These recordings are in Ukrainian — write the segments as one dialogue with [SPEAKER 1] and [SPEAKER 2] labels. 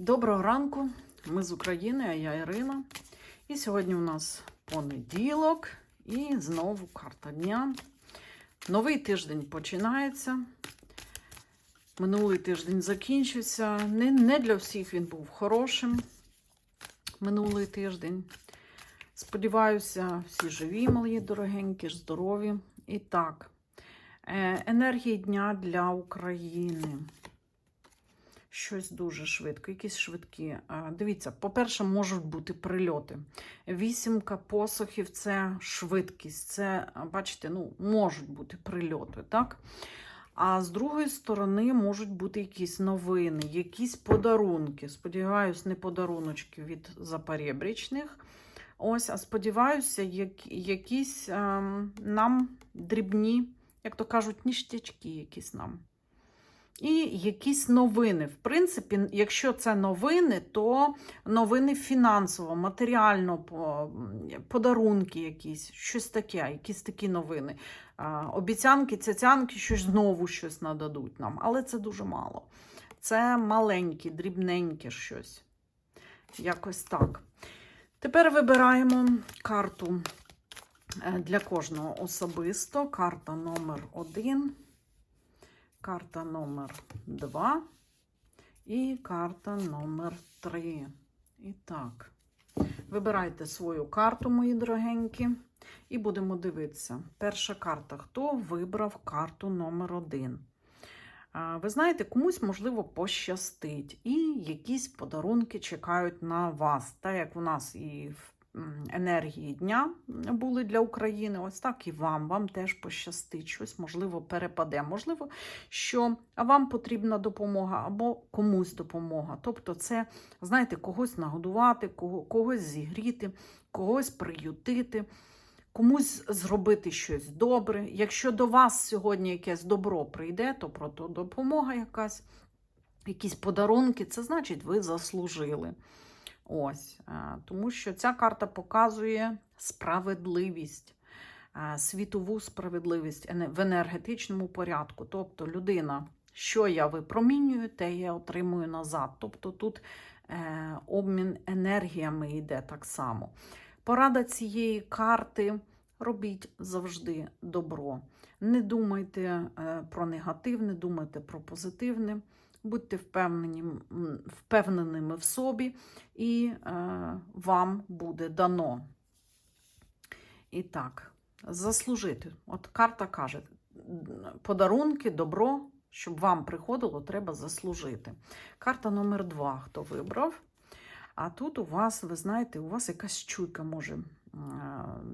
[SPEAKER 1] Доброго ранку, ми з України, а я Ірина. І сьогодні у нас понеділок і знову карта дня. Новий тиждень починається. Минулий тиждень закінчився. Не, не для всіх він був хорошим. Минулий тиждень. Сподіваюся, всі живі, мої дорогенькі, здорові. І так, е, енергії дня для України щось дуже швидко, якісь швидкі. Дивіться, по-перше, можуть бути прильоти. Вісімка посохів це швидкість. Це, бачите, ну, можуть бути прильоти, так? А з другої сторони можуть бути якісь новини, якісь подарунки. Сподіваюсь, не подаруночки від запорєбрічних. Ось, а сподіваюся, як, якісь ем, нам дрібні, як то кажуть, ніштячки якісь нам. І якісь новини. В принципі, якщо це новини, то новини фінансово, матеріально, подарунки якісь, щось таке, якісь такі новини. Обіцянки, цяцянки, щось знову щось нададуть нам. Але це дуже мало. Це маленьке, дрібненьке щось. Якось так. Тепер вибираємо карту е, для кожного особисто. Карта номер один карта номер 2 і карта номер 3. І так, вибирайте свою карту, мої дорогенькі, і будемо дивитися. Перша карта. Хто вибрав карту номер 1? Ви знаєте, комусь, можливо, пощастить, і якісь подарунки чекають на вас. Так як у нас і в енергії дня були для України, ось так і вам. Вам теж пощастить, щось, можливо, перепаде. Можливо, що вам потрібна допомога або комусь допомога. Тобто, це, знаєте, когось нагодувати, кого- когось зігріти, когось приютити. Комусь зробити щось добре. Якщо до вас сьогодні якесь добро прийде, то про то допомога якась, якісь подарунки, це значить, ви заслужили. Ось, е, тому що ця карта показує справедливість, е, світову справедливість в енергетичному порядку. Тобто людина, що я випромінюю, те я отримую назад. Тобто тут е, обмін енергіями йде так само. Порада цієї карти робіть завжди добро. Не думайте про негативне, думайте про позитивне. Будьте впевнені, впевненими в собі, і е, вам буде дано. І так, заслужити. От карта каже: подарунки, добро, щоб вам приходило, треба заслужити. Карта номер два, хто вибрав. А тут у вас, ви знаєте, у вас якась чуйка може е,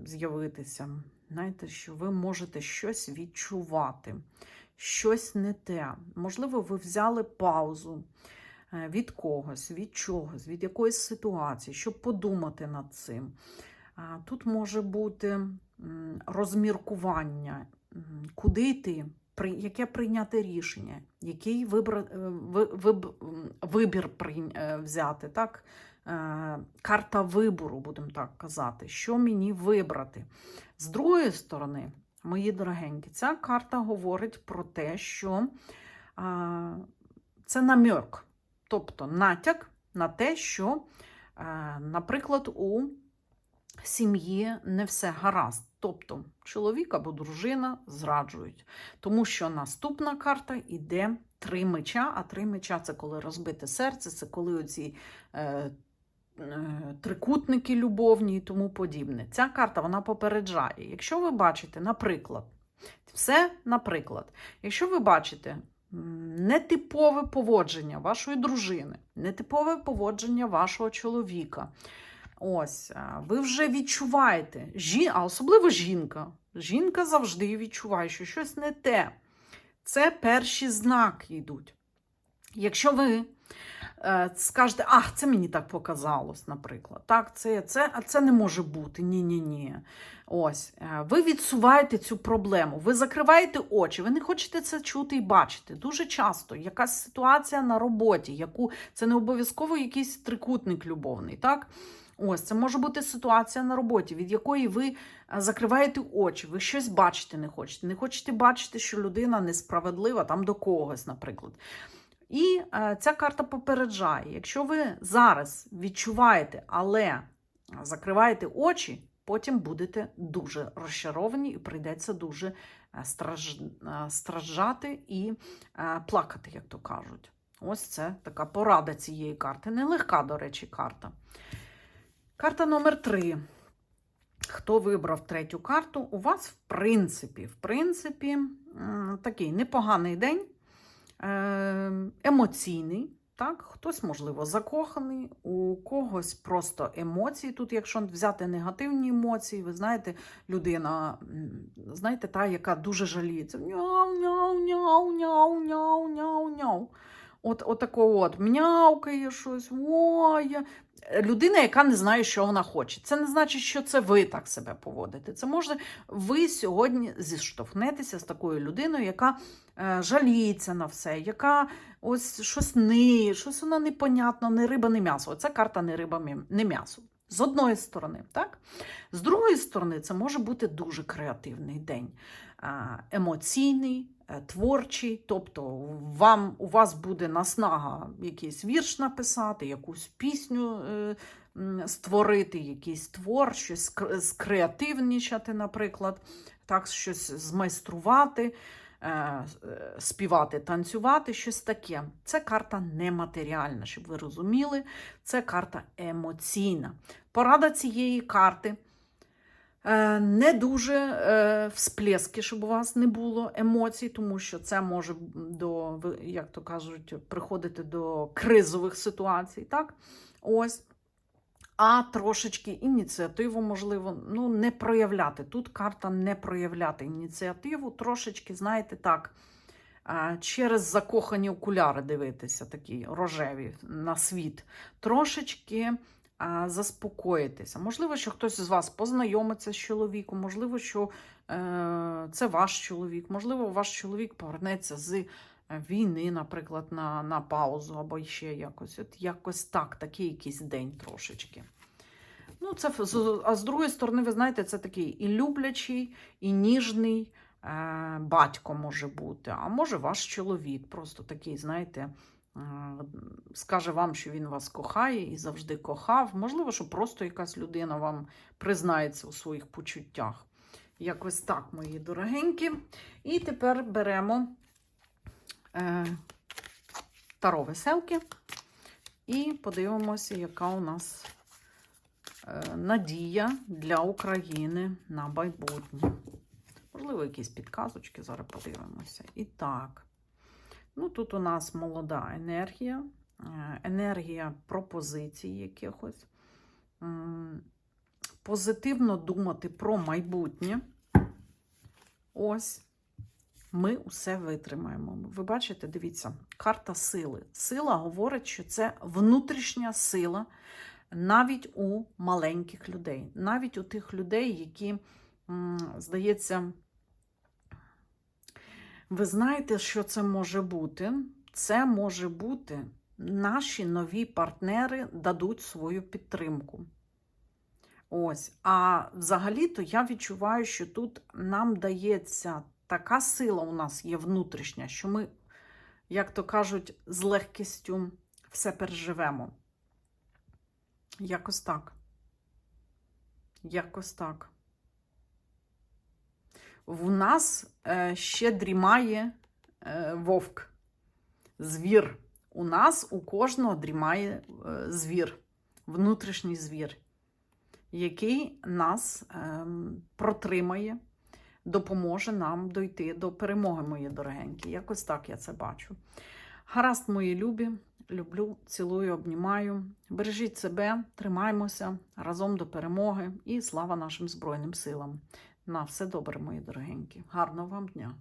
[SPEAKER 1] з'явитися. Знаєте, що ви можете щось відчувати, щось не те. Можливо, ви взяли паузу е, від когось, від чогось, від якоїсь ситуації, щоб подумати над цим. Тут може бути розміркування, куди йти, яке прийняти рішення, який е, виб- вибір е, взяти. Так? Карта вибору, будемо так казати, що мені вибрати. З другої сторони, мої дорогенькі, ця карта говорить про те, що а, це намек, тобто натяк на те, що, е, наприклад, у сім'ї не все гаразд. Тобто чоловік або дружина зраджують. Тому що наступна карта йде три меча, а три меча це коли розбите серце, це коли оці е, трикутники любовні і тому подібне. Ця карта вона попереджає. Якщо ви бачите, наприклад, все наприклад, якщо ви бачите нетипове поводження вашої дружини, нетипове поводження вашого чоловіка, ось, ви вже відчуваєте, а особливо жінка. Жінка завжди відчуває, що щось не те. Це перші знаки йдуть. Якщо ви е, скажете, ах, це мені так показалось, наприклад. Так, це, це, а це не може бути. Ні-ні-ні. Ось, е, ви відсуваєте цю проблему, ви закриваєте очі, ви не хочете це чути і бачити. Дуже часто якась ситуація на роботі, яку це не обов'язково якийсь трикутник любовний. так? Ось це може бути ситуація на роботі, від якої ви е, закриваєте очі, ви щось бачити не хочете. Не хочете бачити, що людина несправедлива там до когось, наприклад. І е, ця карта попереджає: якщо ви зараз відчуваєте, але закриваєте очі, потім будете дуже розчаровані і прийдеться дуже е, страж... е, страждати і плакати, як то кажуть. Ось це така порада цієї карти. Нелегка, до речі, карта. Карта номер три. Хто вибрав третю карту? У вас, в принципі, в принципі, такий непоганий день, емоційний. Так? Хтось, можливо, закоханий, у когось просто емоції. Тут, якщо взяти негативні емоції, ви знаєте, людина, знаєте, та, яка дуже жаліється. Няу, От, от такого от м'явкає щось. Ой, людина, яка не знає, що вона хоче. Це не значить, що це ви так себе поводите. Це може ви сьогодні зіштовхнетеся з такою людиною, яка е, жаліється на все, яка ось щось ниє, щось вона непонятно, не риба, не м'ясо. Оце карта не риба, не м'ясо. З одної сторони, так? З другої сторони, це може бути дуже креативний день, емоційний, е, творчий. Тобто, вам, у вас буде наснага якийсь вірш написати, якусь пісню е, створити, якийсь твор, щось скр- скреативнічати, наприклад, так, щось змайструвати. Е, Співати, танцювати, щось таке. Це карта нематеріальна, щоб ви розуміли. Це карта емоційна. Порада цієї карти е, не дуже е, всплески, щоб у вас не було емоцій, тому що це може до, як то кажуть, приходити до кризових ситуацій. Так? Ось. А трошечки ініціативу, можливо, ну, не проявляти. Тут карта не проявляти ініціативу, трошечки, знаєте, так, через закохані окуляри дивитися, такі рожеві на світ. Трошечки заспокоїтися. Можливо, що хтось з вас познайомиться з чоловіком, можливо, що е, це ваш чоловік, можливо, ваш чоловік повернеться з війни, наприклад, на, на паузу або ще якось. От якось так, такий якийсь день трошечки. Ну, це, а з другої сторони, ви знаєте, це такий і люблячий, і ніжний е, батько може бути, а може ваш чоловік, просто такий, знаєте, е, скаже вам, що він вас кохає і завжди кохав. Можливо, що просто якась людина вам признається у своїх почуттях. Якось так, мої дорогенькі. І тепер беремо таро веселки і подивимося, яка у нас е, надія для України на майбутнє. Можливо, якісь підказочки зараз подивимося. І так, ну тут у нас молода енергія, е, енергія пропозицій якихось. Позитивно думати про майбутнє. Ось ми усе витримаємо. Ви бачите, дивіться, карта сили. Сила говорить, що це внутрішня сила навіть у маленьких людей, навіть у тих людей, які, здається, ви знаєте, що це може бути? Це може бути наші нові партнери дадуть свою підтримку. Ось. А взагалі-то я відчуваю, що тут нам дається така сила у нас є внутрішня, що ми, як то кажуть, з легкістю все переживемо. Якось так. Якось так. В нас е, ще дрімає е, вовк, звір. У нас у кожного дрімає е, звір, внутрішній звір, який нас ем, протримає, допоможе нам дойти до перемоги, мої дорогенькі. Якось так я це бачу. Гаразд, мої любі, люблю, цілую, обнімаю. Бережіть себе, тримаймося разом до перемоги і слава нашим Збройним силам. На все добре, мої дорогенькі. Гарного вам дня!